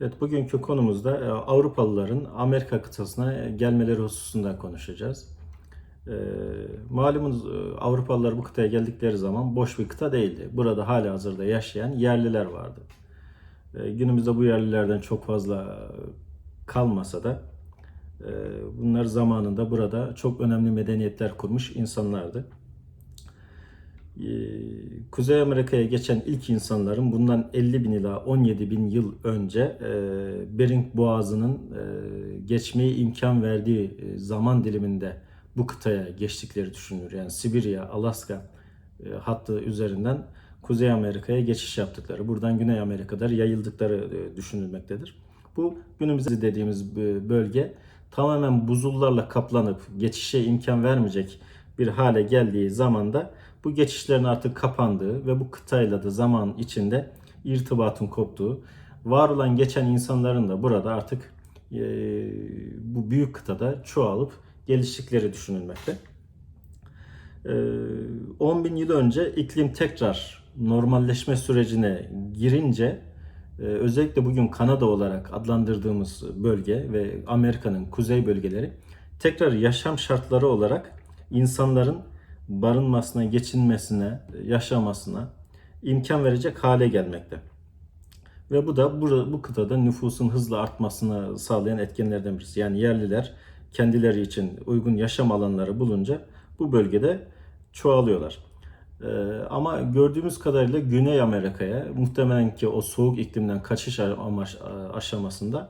Evet, bugünkü konumuzda e, Avrupalıların Amerika kıtasına gelmeleri hususunda konuşacağız. E, malumunuz e, Avrupalılar bu kıtaya geldikleri zaman boş bir kıta değildi. Burada hala hazırda yaşayan yerliler vardı. E, günümüzde bu yerlilerden çok fazla kalmasa da bunlar zamanında burada çok önemli medeniyetler kurmuş insanlardı. Ee, Kuzey Amerika'ya geçen ilk insanların bundan 50 bin ila 17 bin yıl önce e, Bering Boğazı'nın e, geçmeye imkan verdiği e, zaman diliminde bu kıtaya geçtikleri düşünülür. Yani Sibirya, Alaska hattı üzerinden Kuzey Amerika'ya geçiş yaptıkları, buradan Güney Amerika'da yayıldıkları düşünülmektedir. Bu günümüzde dediğimiz bölge tamamen buzullarla kaplanıp geçişe imkan vermeyecek bir hale geldiği zamanda bu geçişlerin artık kapandığı ve bu kıtayla da zaman içinde irtibatın koptuğu, var olan geçen insanların da burada artık e, bu büyük kıtada çoğalıp geliştikleri düşünülmekte. E, 10 bin yıl önce iklim tekrar normalleşme sürecine girince e, özellikle bugün Kanada olarak adlandırdığımız bölge ve Amerika'nın kuzey bölgeleri tekrar yaşam şartları olarak insanların barınmasına, geçinmesine, yaşamasına imkan verecek hale gelmekte. Ve bu da burada, bu kıtada nüfusun hızla artmasını sağlayan etkenlerden birisi. Yani yerliler kendileri için uygun yaşam alanları bulunca bu bölgede çoğalıyorlar. Ee, ama gördüğümüz kadarıyla Güney Amerika'ya muhtemelen ki o soğuk iklimden kaçış amaç aşamasında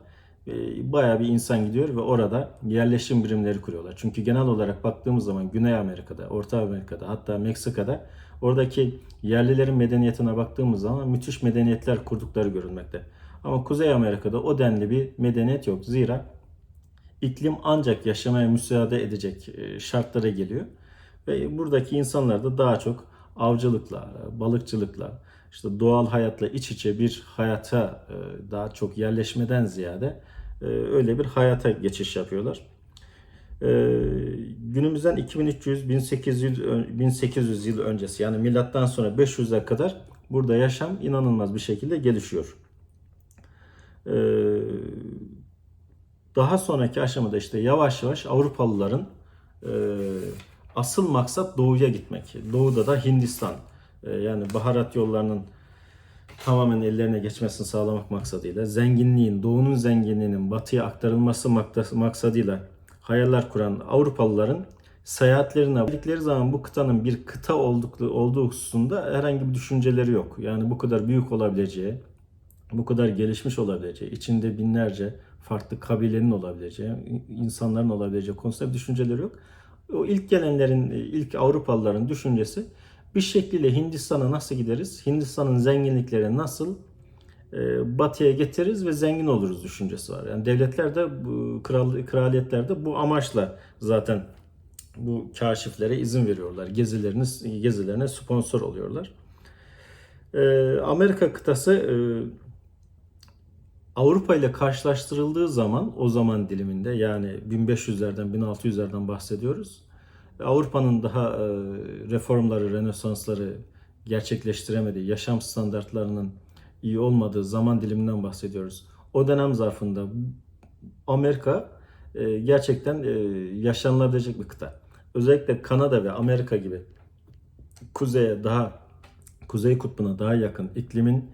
bayağı bir insan gidiyor ve orada yerleşim birimleri kuruyorlar. Çünkü genel olarak baktığımız zaman Güney Amerika'da, Orta Amerika'da hatta Meksika'da oradaki yerlilerin medeniyetine baktığımız zaman müthiş medeniyetler kurdukları görülmekte. Ama Kuzey Amerika'da o denli bir medeniyet yok. Zira iklim ancak yaşamaya müsaade edecek e, şartlara geliyor. Ve buradaki insanlar da daha çok avcılıkla, balıkçılıkla, işte doğal hayatla iç içe bir hayata e, daha çok yerleşmeden ziyade e, öyle bir hayata geçiş yapıyorlar. E, günümüzden 2300 1800 1800 yıl öncesi yani milattan sonra 500'e kadar burada yaşam inanılmaz bir şekilde gelişiyor. Daha sonraki aşamada işte yavaş yavaş Avrupalıların asıl maksat doğuya gitmek. Doğuda da Hindistan yani baharat yollarının tamamen ellerine geçmesini sağlamak maksadıyla zenginliğin, doğunun zenginliğinin batıya aktarılması maksadıyla hayaller kuran Avrupalıların seyahatlerine verdikleri zaman bu kıtanın bir kıta olduklu, olduğu hususunda herhangi bir düşünceleri yok. Yani bu kadar büyük olabileceği, bu kadar gelişmiş olabileceği, içinde binlerce farklı kabilenin olabileceği, insanların olabileceği konusunda bir düşünceleri yok. O ilk gelenlerin, ilk Avrupalıların düşüncesi bir şekilde Hindistan'a nasıl gideriz? Hindistan'ın zenginlikleri nasıl e, batıya getiririz ve zengin oluruz düşüncesi var. Yani devletler de bu kral kraliyetler de bu amaçla zaten bu kaşiflere izin veriyorlar. Gezilerini gezilerine sponsor oluyorlar. E, Amerika kıtası e, Avrupa ile karşılaştırıldığı zaman o zaman diliminde yani 1500'lerden 1600'lerden bahsediyoruz. Avrupa'nın daha e, reformları, renesansları gerçekleştiremediği, yaşam standartlarının iyi olmadığı zaman diliminden bahsediyoruz. O dönem zarfında Amerika e, gerçekten e, yaşanılabilecek bir kıta. Özellikle Kanada ve Amerika gibi kuzeye daha kuzey kutbuna daha yakın iklimin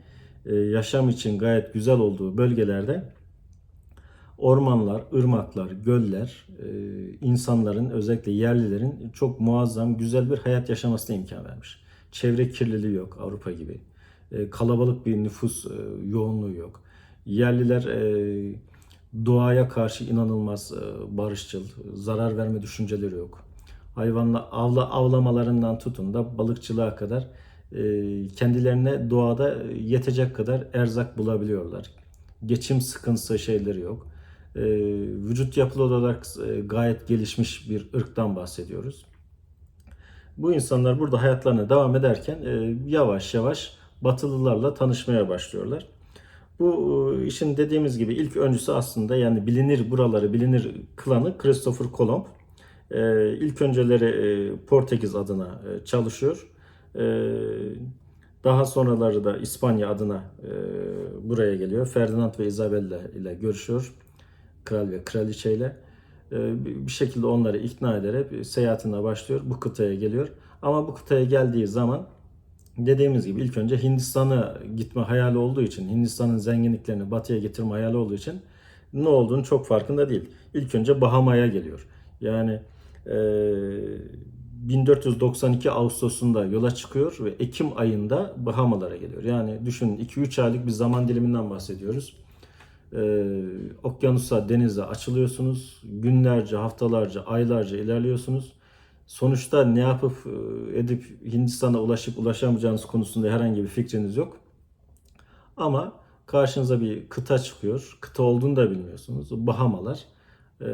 yaşam için gayet güzel olduğu bölgelerde ormanlar, ırmaklar, göller e, insanların özellikle yerlilerin çok muazzam güzel bir hayat yaşamasına imkan vermiş. Çevre kirliliği yok Avrupa gibi. E, kalabalık bir nüfus e, yoğunluğu yok. Yerliler doğaya karşı inanılmaz barışçıl, zarar verme düşünceleri yok. Hayvanla avla avlamalarından tutun da balıkçılığa kadar kendilerine doğada yetecek kadar erzak bulabiliyorlar. Geçim sıkıntısı şeyleri yok e, vücut yapılı olarak e, gayet gelişmiş bir ırktan bahsediyoruz. Bu insanlar burada hayatlarına devam ederken e, yavaş yavaş Batılılarla tanışmaya başlıyorlar. Bu e, işin dediğimiz gibi ilk öncüsü aslında yani bilinir buraları bilinir klanı Christopher Colomb. E, ilk önceleri e, Portekiz adına e, çalışıyor. E, Daha sonraları da İspanya adına e, buraya geliyor. Ferdinand ve Isabella ile görüşüyor. Kral ve kraliçe ile. E, bir şekilde onları ikna ederek seyahatine başlıyor. Bu kıtaya geliyor. Ama bu kıtaya geldiği zaman dediğimiz gibi ilk önce Hindistan'a gitme hayali olduğu için, Hindistan'ın zenginliklerini batıya getirme hayali olduğu için ne olduğunu çok farkında değil. İlk önce Bahama'ya geliyor. Yani e, 1492 Ağustos'unda yola çıkıyor ve Ekim ayında Bahamalara geliyor. Yani düşünün 2-3 aylık bir zaman diliminden bahsediyoruz. E, okyanusa, denize açılıyorsunuz. Günlerce, haftalarca, aylarca ilerliyorsunuz. Sonuçta ne yapıp e, edip Hindistan'a ulaşıp ulaşamayacağınız konusunda herhangi bir fikriniz yok. Ama karşınıza bir kıta çıkıyor. Kıta olduğunu da bilmiyorsunuz. Bahamalar e,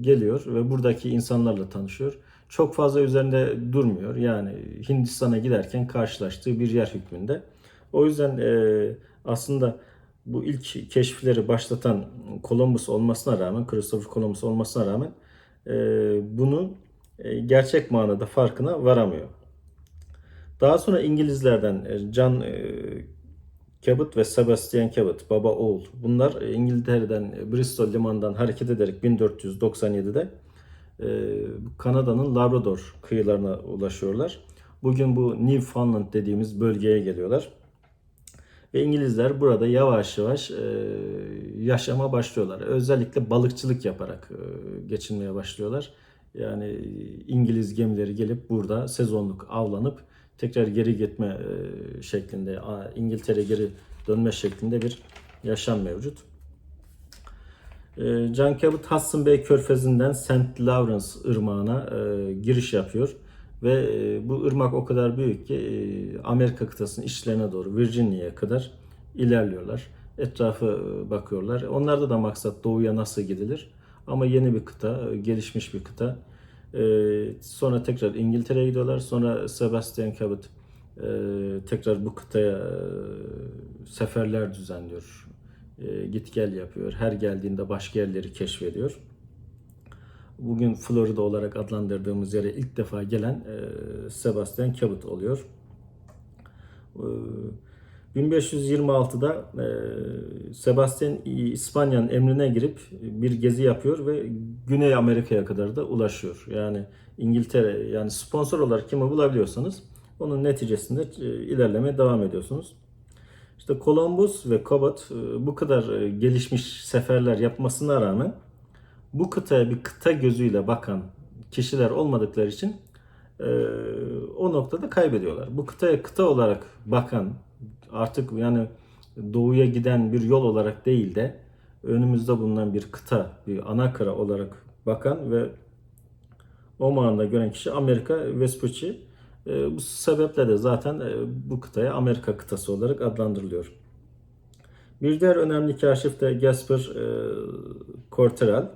geliyor ve buradaki insanlarla tanışıyor. Çok fazla üzerinde durmuyor. Yani Hindistan'a giderken karşılaştığı bir yer hükmünde. O yüzden e, aslında bu ilk keşifleri başlatan Columbus olmasına rağmen, Christopher Columbus olmasına rağmen e, bunun e, gerçek manada farkına varamıyor. Daha sonra İngilizlerden e, John e, Cabot ve Sebastian Cabot, baba oğul. Bunlar İngiltere'den e, Bristol limanından hareket ederek 1497'de e, Kanada'nın Labrador kıyılarına ulaşıyorlar. Bugün bu Newfoundland dediğimiz bölgeye geliyorlar. Ve İngilizler burada yavaş yavaş e, yaşama başlıyorlar. Özellikle balıkçılık yaparak e, geçinmeye başlıyorlar. Yani İngiliz gemileri gelip burada sezonluk avlanıp tekrar geri gitme e, şeklinde, İngiltere geri dönme şeklinde bir yaşam mevcut. John Cabot Hudson Bay Körfezi'nden St. Lawrence ırmağına e, giriş yapıyor. Ve e, bu ırmak o kadar büyük ki e, Amerika kıtasının içlerine doğru Virginia'ya kadar ilerliyorlar. Etrafı e, bakıyorlar. Onlarda da maksat doğuya nasıl gidilir? Ama yeni bir kıta, gelişmiş bir kıta. Sonra tekrar İngiltere'ye gidiyorlar. Sonra Sebastian Cabot tekrar bu kıtaya seferler düzenliyor. Git gel yapıyor. Her geldiğinde başka yerleri keşfediyor. Bugün Florida olarak adlandırdığımız yere ilk defa gelen e, Sebastian Cabot oluyor. E, 1526'da e, Sebastian İspanya'nın emrine girip bir gezi yapıyor ve Güney Amerika'ya kadar da ulaşıyor. Yani İngiltere yani sponsor olarak kimi bulabiliyorsanız onun neticesinde e, ilerlemeye devam ediyorsunuz. İşte Columbus ve Cabot e, bu kadar e, gelişmiş seferler yapmasına rağmen bu kıtaya bir kıta gözüyle bakan kişiler olmadıkları için e, o noktada kaybediyorlar. Bu kıtaya kıta olarak bakan artık yani doğuya giden bir yol olarak değil de önümüzde bulunan bir kıta, bir ana kara olarak bakan ve o manada gören kişi Amerika Vespucci. E, bu sebeple de zaten e, bu kıtaya Amerika kıtası olarak adlandırılıyor. Bir diğer önemli kaşif de Gasper e, Corterel.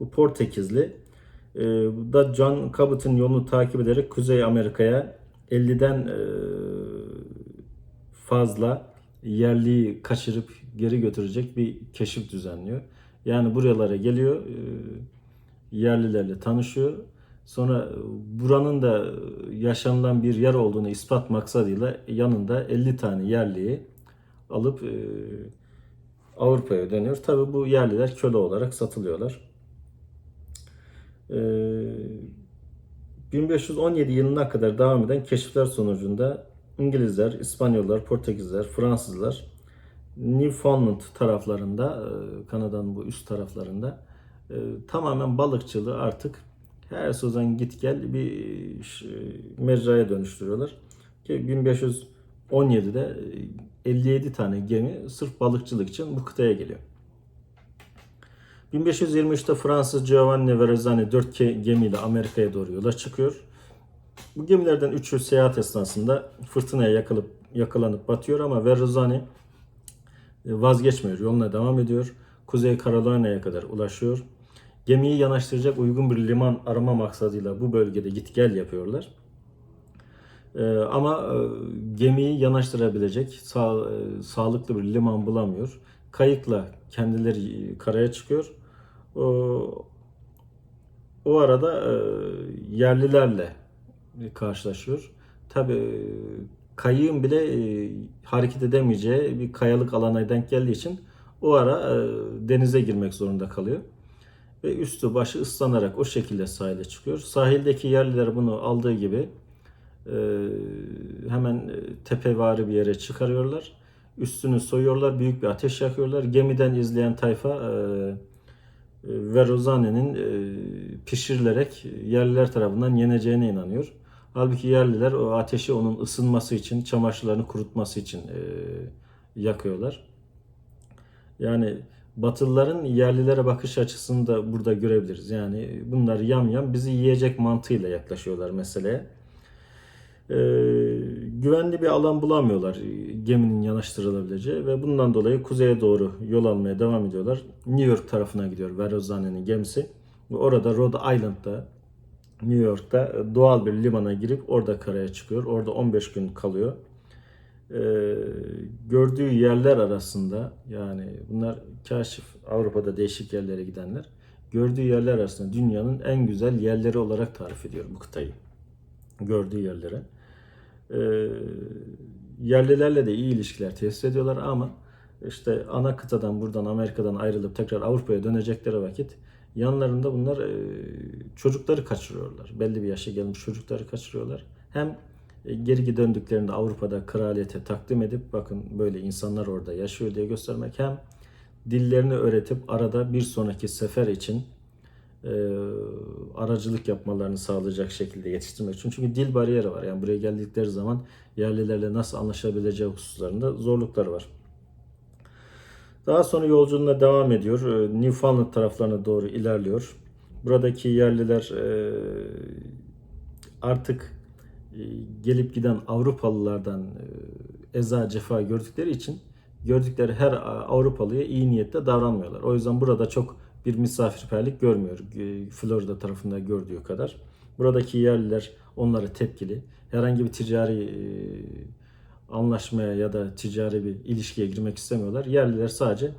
Bu Portekizli. E, bu da John Cabot'ın yolunu takip ederek Kuzey Amerika'ya 50'den e, fazla yerliyi kaçırıp geri götürecek bir keşif düzenliyor. Yani buralara geliyor, e, yerlilerle tanışıyor. Sonra buranın da yaşanılan bir yer olduğunu ispat maksadıyla yanında 50 tane yerliyi alıp e, Avrupa'ya dönüyor. Tabi bu yerliler köle olarak satılıyorlar. E, 1517 yılına kadar devam eden keşifler sonucunda İngilizler, İspanyollar, Portekizler, Fransızlar Newfoundland taraflarında, e, Kanada'nın bu üst taraflarında e, tamamen balıkçılığı artık her sezon git gel bir mecraya dönüştürüyorlar. Ki 1517'de 57 tane gemi sırf balıkçılık için bu kıtaya geliyor. 1523'te Fransız Giovanni Verrazzani 4 gemiyle Amerika'ya doğru yola çıkıyor. Bu gemilerden üçü seyahat esnasında fırtınaya yakalıp, yakalanıp batıyor ama Verrazzani vazgeçmiyor, yoluna devam ediyor. Kuzey Carolina'ya kadar ulaşıyor. Gemiyi yanaştıracak uygun bir liman arama maksadıyla bu bölgede git gel yapıyorlar. Ee, ama e, gemiyi yanaştırabilecek sağ, e, sağlıklı bir liman bulamıyor. Kayıkla kendileri karaya çıkıyor. O, o arada e, yerlilerle karşılaşıyor. Tabi kayığın bile e, hareket edemeyeceği bir kayalık alana denk geldiği için o ara e, denize girmek zorunda kalıyor. Ve üstü başı ıslanarak o şekilde sahile çıkıyor. Sahildeki yerliler bunu aldığı gibi e, hemen e, tepevari bir yere çıkarıyorlar. Üstünü soyuyorlar, büyük bir ateş yakıyorlar. Gemiden izleyen tayfa e, Verozani'nin e, pişirilerek yerliler tarafından yeneceğine inanıyor. Halbuki yerliler o ateşi onun ısınması için, çamaşırlarını kurutması için e, yakıyorlar. Yani Batılıların yerlilere bakış açısını da burada görebiliriz. Yani bunlar yam yam bizi yiyecek mantığıyla yaklaşıyorlar meseleye. Ee, güvenli bir alan bulamıyorlar e, geminin yanaştırılabileceği ve bundan dolayı kuzeye doğru yol almaya devam ediyorlar. New York tarafına gidiyor Verrazani'nin gemisi. Ve orada Rhode Island'da New York'ta e, doğal bir limana girip orada karaya çıkıyor. Orada 15 gün kalıyor. Ee, gördüğü yerler arasında yani bunlar kaşif Avrupa'da değişik yerlere gidenler gördüğü yerler arasında dünyanın en güzel yerleri olarak tarif ediyor bu kıtayı. Gördüğü yerlere. Ee, yerlilerle de iyi ilişkiler tesis ediyorlar ama işte ana kıtadan buradan Amerika'dan ayrılıp tekrar Avrupa'ya dönecekleri vakit yanlarında bunlar e, çocukları kaçırıyorlar. Belli bir yaşa gelmiş çocukları kaçırıyorlar. Hem e, geri döndüklerinde Avrupa'da kraliyete takdim edip bakın böyle insanlar orada yaşıyor diye göstermek hem dillerini öğretip arada bir sonraki sefer için e, aracılık yapmalarını sağlayacak şekilde yetiştirmek için. Çünkü dil bariyeri var. Yani buraya geldikleri zaman yerlilerle nasıl anlaşabileceği hususlarında zorluklar var. Daha sonra yolculuğuna devam ediyor. E, Newfoundland taraflarına doğru ilerliyor. Buradaki yerliler e, artık e, gelip giden Avrupalılardan eza cefa gördükleri için gördükleri her Avrupalıya iyi niyetle davranmıyorlar. O yüzden burada çok bir misafirperlik görmüyor e, Florida tarafında gördüğü kadar. Buradaki yerliler onlara tepkili. Herhangi bir ticari anlaşmaya ya da ticari bir ilişkiye girmek istemiyorlar. Yerliler sadece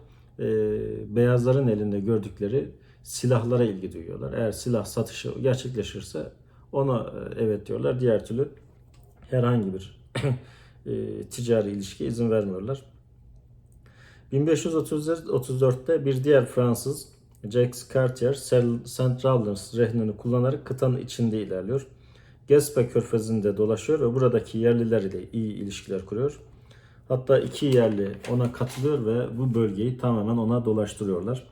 beyazların elinde gördükleri silahlara ilgi duyuyorlar. Eğer silah satışı gerçekleşirse ona evet diyorlar. Diğer türlü herhangi bir e, ticari ilişkiye izin vermiyorlar. 1534'te bir diğer Fransız Jacques Cartier St. Lawrence rehnini kullanarak kıtanın içinde ilerliyor. Gespe körfezinde dolaşıyor ve buradaki yerliler ile iyi ilişkiler kuruyor. Hatta iki yerli ona katılıyor ve bu bölgeyi tamamen ona dolaştırıyorlar.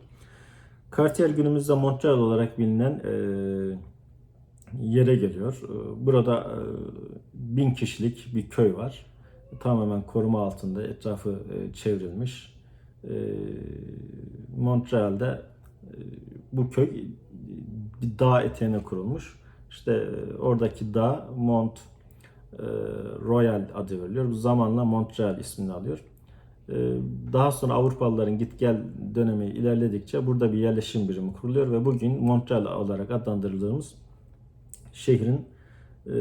Cartier günümüzde Montreal olarak bilinen e, yere geliyor. Burada e, bin kişilik bir köy var. Tamamen koruma altında etrafı e, çevrilmiş. E, Montreal'de bu köy bir dağ eteğine kurulmuş. İşte oradaki dağ Mont Royal adı veriliyor. Bu zamanla Montreal ismini alıyor. Daha sonra Avrupalıların git gel dönemi ilerledikçe burada bir yerleşim birimi kuruluyor ve bugün Montreal olarak adlandırıldığımız şehrin e,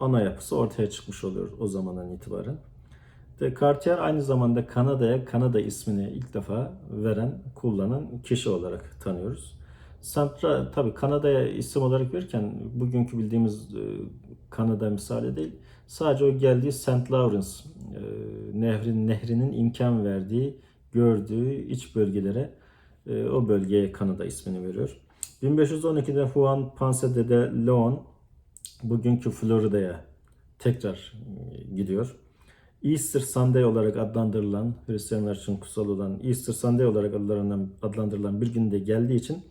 ana yapısı ortaya çıkmış oluyor o zamandan itibaren. De Cartier aynı zamanda Kanada'ya Kanada ismini ilk defa veren, kullanan kişi olarak tanıyoruz. Santra tabi Kanada'ya isim olarak verirken bugünkü bildiğimiz e, Kanada misali değil. Sadece o geldiği St. Lawrence e, nehrin nehrinin imkan verdiği, gördüğü iç bölgelere e, o bölgeye Kanada ismini veriyor. 1512'de Juan Ponce de Leon bugünkü Florida'ya tekrar gidiyor. Easter Sunday olarak adlandırılan, Hristiyanlar için kutsal olan Easter Sunday olarak adlandırılan bir günde geldiği için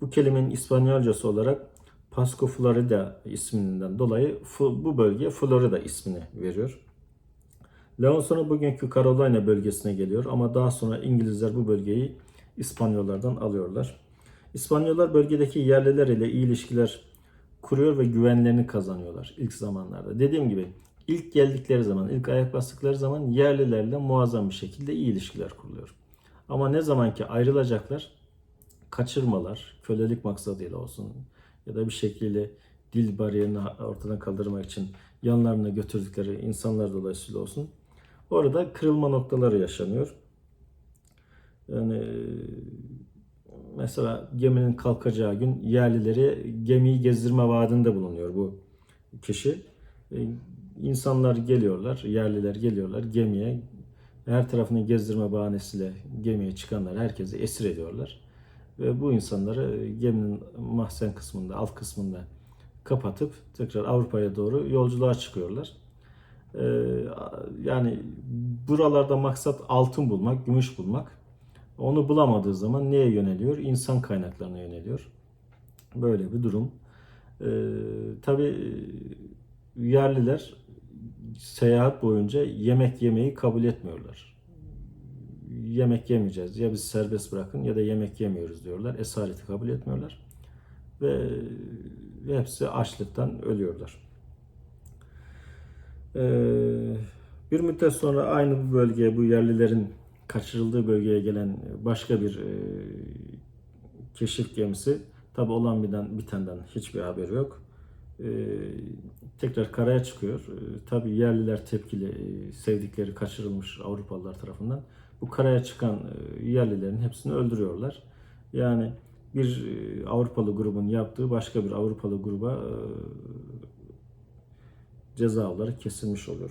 bu kelimenin İspanyolcası olarak Pasco Florida isminden dolayı bu bölgeye Florida ismini veriyor. Leon sonra bugünkü Carolina bölgesine geliyor ama daha sonra İngilizler bu bölgeyi İspanyollardan alıyorlar. İspanyollar bölgedeki yerliler ile iyi ilişkiler kuruyor ve güvenlerini kazanıyorlar ilk zamanlarda. Dediğim gibi ilk geldikleri zaman, ilk ayak bastıkları zaman yerlilerle muazzam bir şekilde iyi ilişkiler kuruluyor. Ama ne zaman ki ayrılacaklar, kaçırmalar, kölelik maksadıyla olsun ya da bir şekilde dil bariyerini ortadan kaldırmak için yanlarına götürdükleri insanlar dolayısıyla olsun. Orada kırılma noktaları yaşanıyor. Yani mesela geminin kalkacağı gün yerlileri gemiyi gezdirme vaadinde bulunuyor bu kişi. İnsanlar geliyorlar, yerliler geliyorlar gemiye. Her tarafını gezdirme bahanesiyle gemiye çıkanlar herkesi esir ediyorlar. Ve bu insanları geminin mahzen kısmında, alt kısmında kapatıp tekrar Avrupa'ya doğru yolculuğa çıkıyorlar. Ee, yani buralarda maksat altın bulmak, gümüş bulmak. Onu bulamadığı zaman neye yöneliyor? İnsan kaynaklarına yöneliyor. Böyle bir durum. Ee, tabii yerliler seyahat boyunca yemek yemeyi kabul etmiyorlar. Yemek yemeyeceğiz. Ya bizi serbest bırakın ya da yemek yemiyoruz diyorlar. Esareti kabul etmiyorlar. Ve hepsi açlıktan ölüyorlar. Ee, bir müddet sonra aynı bu bölgeye, bu yerlilerin kaçırıldığı bölgeye gelen başka bir e, keşif gemisi, tabi olan biten, bitenden hiçbir haberi yok. Ee, tekrar karaya çıkıyor. Ee, tabi yerliler tepkili, e, sevdikleri kaçırılmış Avrupalılar tarafından. Bu karaya çıkan e, yerlilerin hepsini öldürüyorlar. Yani bir e, Avrupalı grubun yaptığı başka bir Avrupalı gruba e, ceza olarak kesilmiş oluyor.